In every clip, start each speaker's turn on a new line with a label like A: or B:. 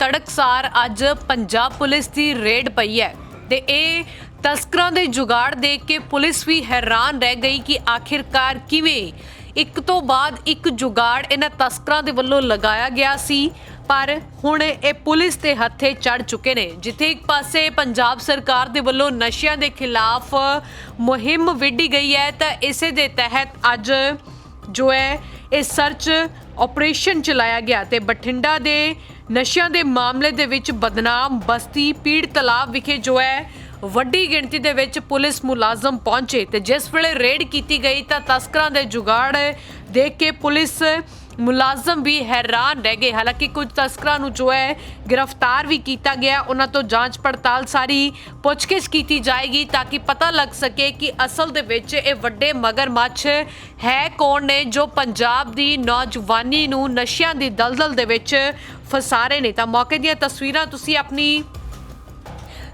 A: ਤੜਕਸਾਰ ਅੱਜ ਪੰਜਾਬ ਪੁਲਿਸ ਦੀ ਰੇਡ ਪਈ ਹੈ ਤੇ ਇਹ ਤਸਕਰਾਂ ਦੇ ਜੁਗਾੜ ਦੇਖ ਕੇ ਪੁਲਿਸ ਵੀ ਹੈਰਾਨ ਰਹਿ ਗਈ ਕਿ ਆਖਿਰਕਾਰ ਕਿਵੇਂ ਇੱਕ ਤੋਂ ਬਾਅਦ ਇੱਕ ਜੁਗਾੜ ਇਹਨਾਂ ਤਸਕਰਾਂ ਦੇ ਵੱਲੋਂ ਲਗਾਇਆ ਗਿਆ ਸੀ, ਪਰ ਹੁਣ ਇਹ ਪੁਲਿਸ ਦੇ ਹੱਥੇ ਚੜ ਚੁੱਕੇ ਨੇ, ਜਿੱਥੇ ਇੱਕ ਪਾਸੇ ਪੰਜਾਬ ਸਰਕਾਰ ਦੇ ਵੱਲੋਂ ਨਸ਼ਿਆਂ ਦੇ ਖਿਲਾਫ ਮੁਹਿੰਮ ਵਿੱਢੀ ਗਈ ਹੈ, ਤਾਂ ਇਸੇ ਦੇ ਤਹਿਤ ਅੱਜ ਜੋ ਹੈ ਇਹ ਸਰਚ ਆਪਰੇਸ਼ਨ ਚਲਾਇਆ ਗਿਆ ਤੇ ਬਠਿੰਡਾ ਦੇ ਨਸ਼ਿਆਂ ਦੇ ਮਾਮਲੇ ਦੇ ਵਿੱਚ ਬਦਨਾਮ ਬਸਤੀ ਪੀੜ ਤਲਾਬ ਵਿਖੇ ਜੋ ਹੈ, ਵੱਡੀ ਗਿਣਤੀ ਦੇ ਵਿੱਚ ਪੁਲਿਸ ਮੁਲਾਜ਼ਮ ਪਹੁੰਚੇ ਤੇ ਜਿਸ ਵੇਲੇ ਰੇਡ ਕੀਤੀ ਗਈ ਤਾਂ ਤਸਕਰਾਂ ਦੇ ਜੁਗਾੜ ਦੇਖ ਕੇ ਪੁਲਿਸ ਮੁਲਾਜ਼ਮ ਵੀ ਹੈਰਾਨ ਰਹਿ ਗਏ। ਹਾਲਾਂਕਿ ਕੁਝ ਤਸਕਰਾਂ ਨੂੰ ਜੋ ਹੈ ਗ੍ਰਿਫਤਾਰ ਵੀ ਕੀਤਾ ਗਿਆ। ਉਹਨਾਂ ਤੋਂ ਜਾਂਚ ਪੜਤਾਲ ਸਾਰੀ ਪੁੱਛਗਿੱਛ ਕੀਤੀ ਜਾਏਗੀ ਤਾਂ ਕਿ ਪਤਾ ਲੱਗ ਸਕੇ ਕਿ ਅਸਲ ਦੇ ਵਿੱਚ ਇਹ ਵੱਡੇ ਮਗਰਮੱਛ ਹੈ ਕੌਣ ਨੇ ਜੋ ਪੰਜਾਬ ਦੀ ਨੌਜਵਾਨੀ ਨੂੰ ਨਸ਼ਿਆਂ ਦੀ ਦਲਦਲ ਦੇ ਵਿੱਚ ਫਸਾ ਰਹੇ ਨੇ। ਤਾਂ ਮੌਕੇ ਦੀਆਂ ਤਸਵੀਰਾਂ ਤੁਸੀਂ ਆਪਣੀ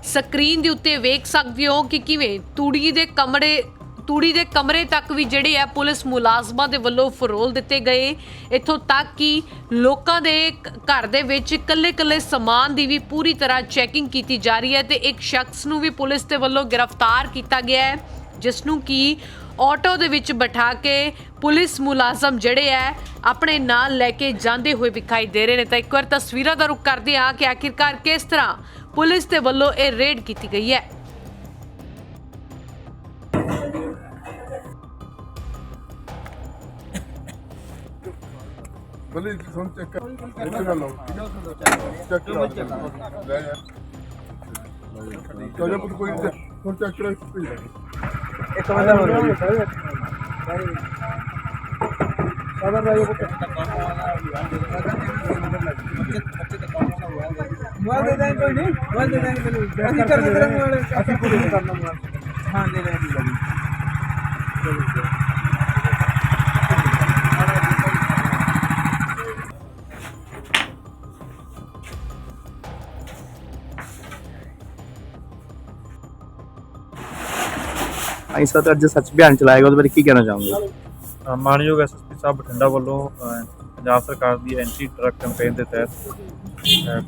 A: ਸਕਰੀਨ ਦੇ ਉੱਤੇ ਵੇਖ ਸਕਦੇ ਹੋ ਕਿ ਕਿਵੇਂ ਤੂੜੀ ਦੇ ਕਮਰੇ ਤੂੜੀ ਦੇ ਕਮਰੇ ਤੱਕ ਵੀ ਜਿਹੜੇ ਆ ਪੁਲਿਸ ਮੁਲਾਜ਼ਮਾਂ ਦੇ ਵੱਲੋਂ ਫਰੋਲ ਦਿੱਤੇ ਗਏ। ਇੱਥੋਂ ਤੱਕ ਕਿ ਲੋਕਾਂ ਦੇ ਘਰ ਦੇ ਵਿੱਚ ਇਕੱਲੇ-ਇਕੱਲੇ ਸਮਾਨ ਦੀ ਵੀ ਪੂਰੀ ਤਰ੍ਹਾਂ ਚੈਕਿੰਗ ਕੀਤੀ ਜਾ ਰਹੀ ਹੈ ਤੇ ਇੱਕ ਸ਼ਖਸ ਨੂੰ ਵੀ ਪੁਲਿਸ ਦੇ ਵੱਲੋਂ ਗ੍ਰਿਫਤਾਰ ਕੀਤਾ ਗਿਆ ਹੈ, ਜਿਸ ਨੂੰ ਕਿ ਆਟੋ ਦੇ ਵਿੱਚ ਬਿਠਾ ਕੇ ਪੁਲਿਸ ਮੁਲਾਜ਼ਮ ਜਿਹੜੇ ਆ ਆਪਣੇ ਨਾਲ ਲੈ ਕੇ ਜਾਂਦੇ ਹੋਏ ਵਿਖਾਈ ਦੇ ਰਹੇ ਨੇ। ਤਾਂ ਇੱਕ ਵਾਰ ਤਸਵੀਰਾਂ ਦਾ ਰੁਖ ਕਰਦੇ ਹਾਂ ਕਿ ਆਖਿਰਕਾਰ ਕਿਸ ਤਰ੍ਹਾਂ ਪੁਲਿਸ ਦੇ ਵੱਲੋਂ ਇਹ ਰੇਡ ਕੀਤੀ ਗਈ ਹੈ।
B: ਬਲੇ ਤੁਹਾਨੂੰ ਚੈੱਕ ਕਰ ਇੱਥੇ ਨਾ ਲਓ ਚੈੱਕ ਕਰਾ ਦੇ। ਲੈ ਯਾਰ ਤਾਜਾ ਪੁੱਤ ਕੋਈ ਨਹੀਂ। ਹੁਣ ਚੈੱਕ ਕਰਾ
C: ਇੱਕ ਬੰਦਾ ਹੋਰ ਹੈ ਸਾਦਰ ਰਾਜੋ ਪੁੱਤ। ਮੋਬਾਈਲ ਦੇ ਦਾਂ ਕੋਈ ਨਹੀਂ? ਮੋਬਾਈਲ ਦੇ ਦਾਂ ਕੋਈ ਨਹੀਂ। ਅਸੀਂ ਕਰਨਾ ਤੇਰਾ ਮੋਬਾਈਲ। ਅਸੀਂ ਕੁਝ ਕਰਨਾ ਮੋਬਾਈਲ। ਹਾਂ ਦੇ ਦਾਂ ਜੀ।
D: ਅਸੀਂ ਸਰ ਅੱਜ ਸੱਚ ਬਿਆਨ ਚਲਾਏਗਾ ਉਹਦੇ ਬਾਰੇ ਕੀ ਕਹਿਣਾ ਚਾਹੋਗੇ?
E: ਅ, ਮਾਨਯੋਗ ਐਸਐਸਪੀ ਸਾਹਿਬ ਬਠਿੰਡਾ ਵੱਲੋਂ ਅ, ਪੰਜਾਬ ਸਰਕਾਰ ਦੀ ਐਂਟੀ ਡਰੱਗ ਕੈਂਪੇਨ ਦੇ ਤਹਿਤ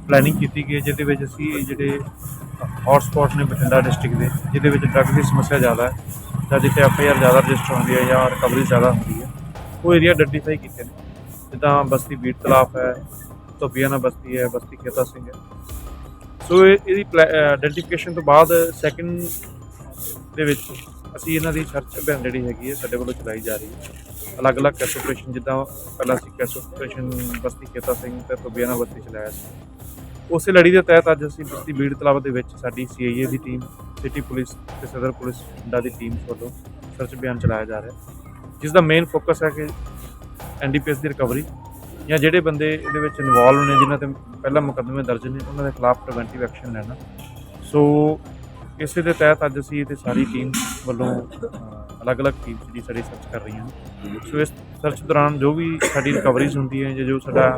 E: ਪਲੈਨਿੰਗ ਕੀਤੀ ਗਈ ਹੈ, ਜਿਹਦੇ ਵਿੱਚ ਅਸੀਂ ਜਿਹੜੇ ਹੌਟ ਸਪੌਟ ਨੇ ਬਠਿੰਡਾ ਡਿਸਟ੍ਰਿਕਟ ਦੇ ਜਿਹਦੇ ਵਿੱਚ ਡਰੱਗ ਦੀ ਸਮੱਸਿਆ ਜ਼ਿਆਦਾ ਹੈ ਜਾਂ ਜਿੱਥੇ ਐਫਆਈਆਰ ਜ਼ਿਆਦਾ ਰਜਿਸਟਰ ਹੁੰਦੀ ਹੈ ਜਾਂ ਰਿਕਵਰੀ ਜ਼ਿਆਦਾ ਹੁੰਦੀ ਹੈ ਉਹ ਏਰੀਆ ਆਈਡੈਂਟੀਫਾਈ ਕੀਤੇ ਨੇ। ਜਿੱਦਾਂ ਬਸਤੀ ਬੀੜ ਤਲਾਬ ਹੈ ਧੋਬੀਆਣਾ ਬਸਤੀ ਹੈ ਬਸਤੀ ਖੇਤਾ ਸਿੰਘ ਹੈ। ਸੋ ਇਹ- ਇਹਦੀ ਆਈਡੈਂਟੀਫਿਕੇਸ਼ਨ ਤੋਂ ਬਾਅਦ ਸੈਕਿੰਡ ਦੇ ਵਿੱਚ ਅਸੀਂ ਇਹਨਾਂ ਦੀ ਸਰਚ ਅਭਿਆਨ ਜਿਹੜੀ ਹੈਗੀ ਹੈ ਸਾਡੇ ਵੱਲੋਂ ਚਲਾਈ ਜਾ ਰਹੀ ਹੈ। ਅਲੱਗ-ਅਲੱਗ ਕੈਸ ਆਪਰੇਸ਼ਨ ਜਿੱਦਾਂ ਪਹਿਲਾਂ ਅਸੀਂ ਕੈਸ ਆਪਰੇਸ਼ਨ ਬਸਤੀ ਖੇਤਾ ਸਿੰਘ ਤੇ ਤੋਬੀਆਣਾ ਬਸਤੀ ਚਲਾਇਆ ਸੀ। ਉਸੇ ਲੜੀ ਦੇ ਤਹਿਤ ਅੱਜ ਅਸੀਂ ਬਸਤੀ ਬੀੜ ਤਲਾਬ ਦੇ ਵਿੱਚ ਸਾਡੀ ਸੀਆਈਏ ਦੀ ਟੀਮ ਸਿਟੀ ਪੁਲਿਸ ਤੇ ਸਦਰ ਪੁਲਿਸ ਦਾ ਦੀ ਟੀਮ ਵੱਲੋਂ ਸਰਚ ਅਭਿਆਨ ਚਲਾਇਆ ਜਾ ਰਿਹਾ ਜਿਸ ਦਾ ਮੇਨ ਫੋਕਸ ਹੈ ਕਿ ਐਨਡੀਪੀਐਸ ਦੀ ਰਿਕਵਰੀ ਜਾਂ ਜਿਹੜੇ ਬੰਦੇ ਇਹਦੇ ਵਿੱਚ ਇਨਵੋਲਵ ਨੇ, ਜਿਨ੍ਹਾਂ ਤੇ ਪਹਿਲਾਂ ਮੁਕੱਦਮੇ ਦਰਜ ਨੇ, ਉਹਨਾਂ ਦੇ ਖਿਲਾਫ ਪ੍ਰੀਵੈਂਟਿਵ ਐਕਸ਼ਨ ਲੈਣਾ। ਸੋ ਇਸੇ ਦੇ ਤਹਿਤ ਅੱਜ ਅਸੀਂ ਇਹਦੇ ਸਾਰੀ ਟੀਮ ਵੱਲੋਂ ਅਲੱਗ-ਅਲੱਗ ਟੀਮ ਜਿਹੜੀ ਸਾਡੀ ਸਰਚ ਕਰ ਰਹੀਆਂ। ਨੇ ਸੋ ਇਸ ਸਰਚ ਦੌਰਾਨ ਜੋ ਵੀ ਸਾਡੀ ਰਿਕਵਰੀਜ਼ ਹੁੰਦੀ ਹੈ ਜਾਂ ਜੋ ਸਾਡਾ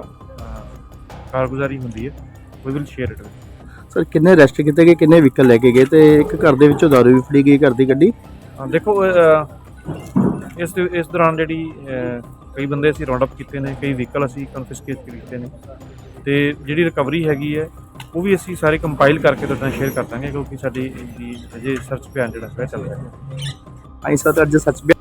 E: ਕਾਰਗੁਜ਼ਾਰੀ ਹੁੰਦੀ ਹੈ we will share it
D: sir ਕਿੰਨੇ ਅਰੈਸਟ ਕੀਤੇ ਗਏ ਕਿੰਨੇ ਵਹੀਕਲ ਲੈ ਕੇ ਗਏ ਤੇ ਇੱਕ ਘਰ ਦੇ ਵਿੱਚੋਂ ਦਾਰੂ ਵੀ ਫੜੀ ਗਈ ਘਰ ਦੀ ਗੱਡੀ?
E: ਹਾਂ ਦੇਖੋ ਇਸ ਦੇ- ਇਸ ਦੌਰਾਨ ਜਿਹੜੀ ਕਈ ਬੰਦੇ ਅਸੀਂ ਰਾਉਂਡ ਅਪ ਕੀਤੇ ਨੇ ਕਈ ਵਹੀਕਲ ਅਸੀਂ ਕਨਫਿਸਕੇਟ ਕੀਤੇ ਨੇ। ਤੇ ਜਿਹੜੀ ਰਿਕਵਰੀ ਹੈਗੀ ਹੈ ਉਹ ਵੀ ਅਸੀਂ ਸਾਰੇ ਕੰਪਾਈਲ ਕਰਕੇ ਤੁਹਾਡੇ ਨਾਲ ਸ਼ੇਅਰ ਕਰ ਦਾਂਗੇ ਕਿਉਂਕਿ ਸਾਡੀ ਜੀ ਅਜੇ ਸਰਚ ਅਭਿਆਨ ਜਿਹੜਾ ਹੈ ਚੱਲ ਰਿਹਾ ਹੈ।
D: ਅਸੀਂ ਸਰ ਅੱਜ ਸੱਚ ਬਿਆਨ